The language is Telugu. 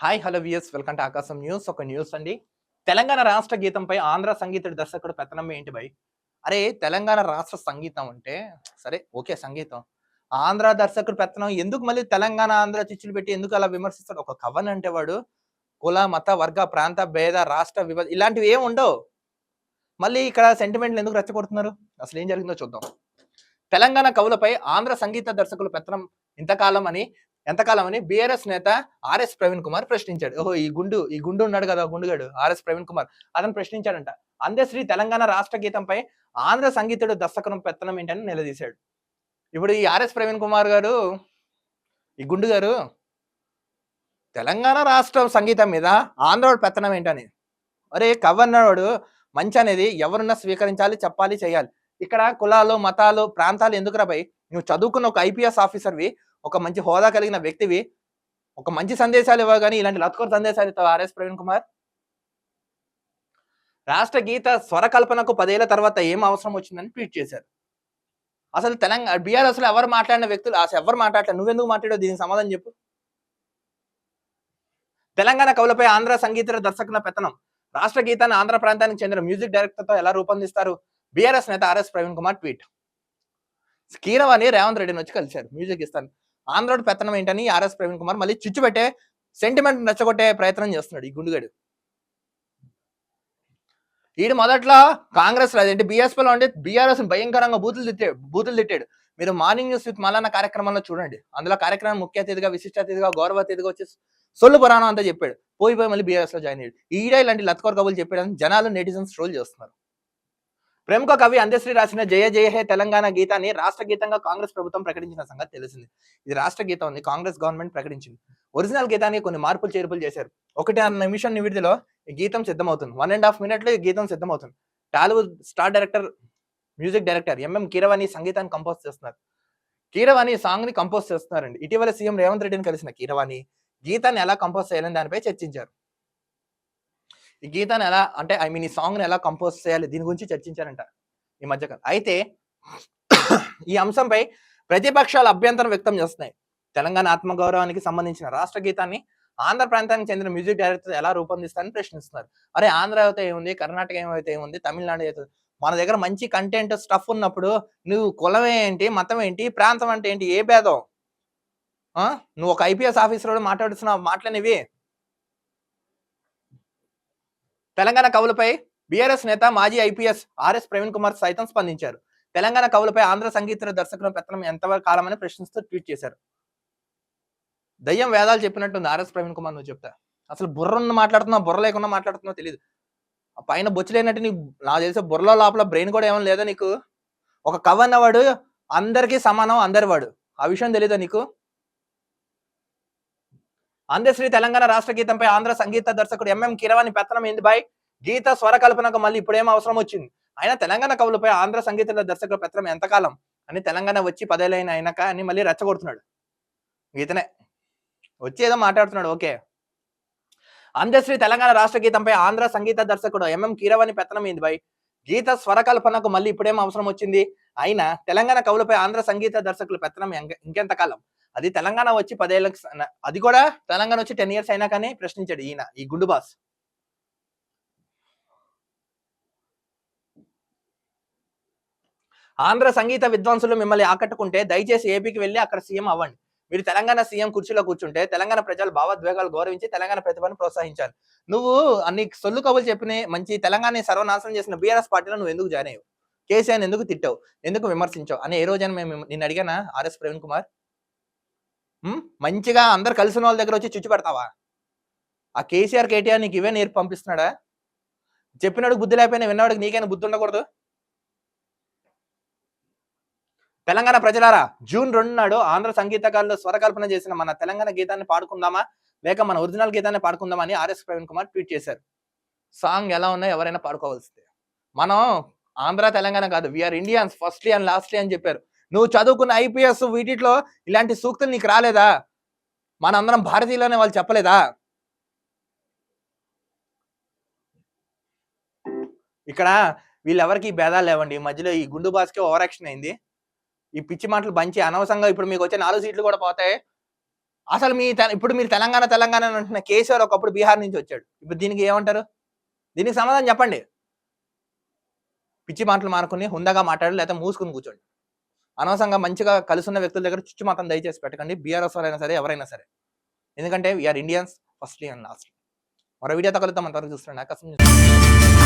Hi hello viewers welcome to Akasam news. ఒక న్యూస్ అండి. తెలంగాణ రాష్ట్ర గీతంపై ఆంధ్ర సంగీతుడి దర్శకుడు పెత్తనం ఏంటి భయ్? అరే తెలంగాణ రాష్ట్ర సంగీతం అంటే? సరే ఓకే సంగీతం. ఆంధ్ర దర్శకుడు పెత్తనం ఎందుకు మళ్ళీ తెలంగాణ ఆంధ్ర చిచ్చులు పెట్టి ఎందుకు అలా విమర్శిస్తాడు? ఒక కవన్ అంటే వాడు కుల మత వర్గ ప్రాంత భేద రాష్ట్ర విభజ ఇలాంటివి ఏమి ఉండవు. మళ్ళీ ఇక్కడ సెంటిమెంట్లు ఎందుకు రెచ్చగొడుతున్నారు? అసలు ఏం జరిగిందో చూద్దాం. తెలంగాణ కవులపై ఆంధ్ర సంగీత దర్శకులు పెత్తనం ఇంతకాలం అని ఎంతకాలం అని బీఆర్ఎస్ నేత ఆర్ఎస్ ప్రవీణ్ కుమార్ ప్రశ్నించాడు. ఓహో ఈ గుండు ఈ గుండు ఉన్నాడు కదా గుండుగాడు ఆర్ఎస్ ప్రవీణ్ కుమార్. అతను ప్రశ్నించాడంట అందశ్రీ తెలంగాణ రాష్ట్ర గీతంపై ఆంధ్ర సంగీతుడు దర్శకం పెత్తనం ఏంటని నిలదీశాడు. ఇప్పుడు ఈ ఆర్ఎస్ ప్రవీణ్ కుమార్ గారు ఈ గుండు గారు తెలంగాణ రాష్ట్ర సంగీతం మీద ఆంధ్రవాడు పెత్తనం ఏంటని? అరే కవన్నవాడు మంచి అనేది ఎవరున్నా స్వీకరించాలి చెప్పాలి చేయాలి. ఇక్కడ కులాలు మతాలు ప్రాంతాలు ఎందుకు రాబాయి నువ్వు చదువుకున్న ఒక ఐపీఎస్ ఆఫీసర్వి ఒక మంచి హోదా కలిగిన వ్యక్తివి ఒక మంచి సందేశాలు ఇవ్వగాని ఇలాంటి లత్కోర్ సందేశాలు ఇస్తావు ఆర్ఎస్ ప్రవీణ్ కుమార్? రాష్ట్ర గీత స్వరకల్పనకు పదేళ్ళ తర్వాత ఏం అవసరం వచ్చిందని ట్వీట్ చేశారు. అసలు తెలంగాణ బీఆర్ఎస్లో ఎవరు మాట్లాడిన వ్యక్తులు అసలు ఎవరు మాట్లాడలేదు నువ్వెందుకు మాట్లాడావు? దీనికి సమాధానం చెప్పు. తెలంగాణ కవులపై ఆంధ్ర సంగీత దర్శకుల పెత్తనం. రాష్ట్ర గీతాన్ని ఆంధ్ర ప్రాంతానికి చెందిన మ్యూజిక్ డైరెక్టర్తో ఎలా రూపొందిస్తారు? బీఆర్ఎస్ నేత ఆర్ఎస్ ప్రవీణ్ కుమార్ ట్వీట్. కీరవాణి రేవంత్ రెడ్డిని వచ్చి కలిశారు. మ్యూజిక్ ఇస్తాను. ఆంధ్రోడ్ పెత్తనం ఏంటని ఆర్ఎస్ ప్రవీణ్ కుమార్ మళ్ళీ చిచ్చు పెట్టే సెంటిమెంట్ నచ్చగొట్టే ప్రయత్నం చేస్తున్నాడు ఈ గుండుగడు. ఈడు మొదట్లో కాంగ్రెస్ అదేంటి బీఎస్పీలో ఉంటే బీఆర్ఎస్ భయంకరంగా బూతులు తిట్టాడు బూతులు తిట్టాడు. మీరు మార్నింగ్ న్యూస్ విత్ మల్లన్న కార్యక్రమంలో చూడండి. అందులో కార్యక్రమం ముఖ్య అతిథిగా విశిష్ట అతిథిగా గౌరవ అతిథిగా వచ్చి సొల్లు పురాణం అంతా చెప్పాడు. పోయి పోయి మళ్ళీ బీఆర్ఎస్లో జాయిన్ అయ్యాడు. ఈడే ఇలాంటి లత్కోర్ కబులు చెప్పాడని జనాలు నెటిజన్స్ ట్రోల్ చేస్తున్నారు. ప్రముఖ కవి అందశ్రీ రాసిన జయ జయ హే తెలంగాణ గీతాన్ని రాష్ట్ర గీతంగా కాంగ్రెస్ ప్రభుత్వం ప్రకటించిన సంగతి తెలిసింది. ఇది రాష్ట్ర గీతం ఉంది కాంగ్రెస్ గవర్నమెంట్ ప్రకటించింది. ఒరిజినల్ గీతాన్ని కొన్ని మార్పులు చేర్పులు చేశారు. ఒకటి నిమిషం నివిడిలో ఈ గీతం సిద్ధమవుతుంది. వన్ అండ్ హాఫ్ మినిట్లో ఈ గీతం సిద్ధమవుతుంది. Tollywood star director music director MM Keeravani సంగీతాన్ని కంపోజ్ చేస్తున్నారు. కీరవాణి సాంగ్ని కంపోజ్ చేస్తున్నారండి. ఇటీవల సీఎం రేవంత్ రెడ్డిని కలిసిన కీరవాణి గీతాన్ని ఎలా కంపోజ్ చేయాలని దానిపై చర్చించారు. ఈ గీతాన్ని ఎలా అంటే ఐ మీన్ ఈ సాంగ్ని ఎలా కంపోజ్ చేయాలి దీని గురించి చర్చించారంట ఈ మధ్యకాలం. అయితే ఈ అంశంపై ప్రతిపక్షాలు అభ్యంతరం వ్యక్తం చేస్తున్నాయి. తెలంగాణ ఆత్మగౌరవానికి సంబంధించిన రాష్ట్ర గీతాన్ని ఆంధ్ర ప్రాంతానికి చెందిన మ్యూజిక్ డైరెక్టర్ ఎలా రూపొందిస్తారని ప్రశ్నిస్తున్నారు. అరే ఆంధ్ర అయితే ఏముంది కర్ణాటక ఏమైతే ఏముంది తమిళనాడు అయితే మన దగ్గర మంచి కంటెంట్ స్టఫ్ ఉన్నప్పుడు నువ్వు కులం ఏంటి మతం ఏంటి ప్రాంతం అంటే ఏంటి ఏ భేదం? నువ్వు ఒక ఐపీఎస్ ఆఫీసర్ మాట్లాడుతున్నావు మాట్లాడినవి. తెలంగాణ కవులపై బీఆర్ఎస్ నేత మాజీ ఐపీఎస్ ఆర్ఎస్ ప్రవీణ్ కుమార్ సైతం స్పందించారు. తెలంగాణ కవులపై ఆంధ్ర సంగీత దర్శకుల పెత్తనం ఎంతవరకు కాలమని ప్రశ్నిస్తూ ట్వీట్ చేశారు. దయ్యం వేదాలు చెప్పినట్టుంది ఆర్ఎస్ ప్రవీణ్ కుమార్ నువ్వు చెప్తా. అసలు బుర్ర మాట్లాడుతున్నా బుర్ర లేకుండా మాట్లాడుతున్నావు తెలియదు ఆ పైన బొచ్చు లేనట్టు నీకు నాకు తెలిసే బుర్రలో లోపల బ్రెయిన్ కూడా ఏమైనా లేదా నీకు? ఒక కవి అన్నవాడు అందరికీ సమానం అందరి వాడు ఆ విషయం తెలీదా నీకు? అందశ్రీ తెలంగాణ రాష్ట్ర గీతంపై ఆంధ్ర సంగీత దర్శకుడు ఎంఎం కిరవాణి పెత్తనం ఏంది బాయ్. గీత స్వర కల్పనకు మళ్ళీ ఇప్పుడేం అవసరం వచ్చింది? ఆయన తెలంగాణ కవులపై ఆంధ్ర సంగీత దర్శకుడు పెత్తనం ఎంతకాలం? అని తెలంగాణ వచ్చి పదేలైన అయినాక అని మళ్ళీ రెచ్చగొడుతున్నాడు. గీతనే. వచ్చి ఏదో మాట్లాడుతున్నాడు ఓకే. అందశ్రీ తెలంగాణ రాష్ట్ర గీతంపై ఆంధ్ర సంగీత దర్శకుడు ఎంఎం కీరవాణి పెత్తనం ఏంది బాయ్. గీత స్వర కల్పనకు మళ్ళీ ఇప్పుడేం అవసరం వచ్చింది? అయినా తెలంగాణ కవులపై ఆంధ్ర సంగీత దర్శకుల పెత్తనం ఇంకెంతకాలం? అది తెలంగాణ వచ్చి పదేళ్ళకి అది కూడా తెలంగాణ వచ్చి టెన్ ఇయర్స్ అయినా కానీ ప్రశ్నించాడు ఈయన ఈ గుండు బాస్. ఆంధ్ర సంగీత విద్వాంసులు మిమ్మల్ని ఆకట్టుకుంటే దయచేసి ఏపీకి వెళ్ళి అక్కడ సీఎం అవ్వండి. మీరు తెలంగాణ సీఎం కుర్చీలో కూర్చుంటే తెలంగాణ ప్రజల భావోద్వేగాలు గౌరవించి తెలంగాణ ప్రతిభను ప్రోత్సహించాలి. నువ్వు అన్ని సొల్లు కబులు చెప్పిన మంచి తెలంగాణ సర్వనాశనం చేసిన బీఆర్ఎస్ పార్టీలో నువ్వు ఎందుకు జాయిన్ అయ్యావు? కేసీఆర్ ఎందుకు తిట్టావు? ఎందుకు విమర్శించావు? అని ఏ రోజైనా మేము నిన్ను అడిగానా ఆర్ఎస్ ప్రవీణ్ కుమార్? మంచిగా అందరు కలిసిన వాళ్ళ దగ్గర వచ్చి చుచ్చు పెడతావా? ఆ కేసీఆర్ కేటీఆర్ నీకు ఇవే నేర్పు పంపిస్తున్నాడా? చెప్పినాడు బుద్ధి లేకపోయినా విన్నవాడికి నీకైనా బుద్ధి ఉండకూడదు? తెలంగాణ ప్రజలారా జూన్ రెండు నాడు ఆంధ్ర సంగీతకారులు స్వరకల్పన చేసిన మన తెలంగాణ గీతాన్ని పాడుకుందామా? లేక మన ఒరిజినల్ గీతాన్ని పాడుకుందామా అని R S Praveen Kumar tweet చేశారు. సాంగ్ ఎలా ఉన్నా ఎవరైనా పాడుకోవాల్సిందే. మనం ఆంధ్ర తెలంగాణ కాదు we are Indians firstly and lastly అని చెప్పారు. నువ్వు చదువుకున్న ఐపీఎస్ వీటిలో ఇలాంటి సూక్తులు నీకు రాలేదా? మనందరం భారతీయులనే వాళ్ళు చెప్పలేదా? ఇక్కడ వీళ్ళెవరికి భేదాలు లేవండి. ఈ మధ్యలో ఈ గుండు బాస్కే ఓవర్ యాక్షన్ అయింది. ఈ పిచ్చి మాటలు బంచి అనవసరంగా ఇప్పుడు మీకు వచ్చే నాలుగు సీట్లు కూడా పోతాయి. అసలు మీ ఇప్పుడు మీరు తెలంగాణ తెలంగాణ అని అంటున్న కేసీఆర్ ఒకప్పుడు బీహార్ నుంచి వచ్చాడు. ఇప్పుడు దీనికి ఏమంటారు? దీనికి సమాధానం చెప్పండి. పిచ్చి మాటలు మానుకుని హుందాగా మాట్లాడు లేకపోతే మూసుకుని కూర్చోండి. అనవసరంగా మంచిగా కలుసున్న వ్యక్తుల దగ్గర చుచ్చు మాత్రం దయచేసి పెట్టకండి. బీఆర్ఎస్ వాళ్ళైనా సరే ఎవరైనా సరే. ఎందుకంటే we are Indians firstly and lastly మరో వీడియో తగలుతాం అంతవరకు చూస్తున్నాను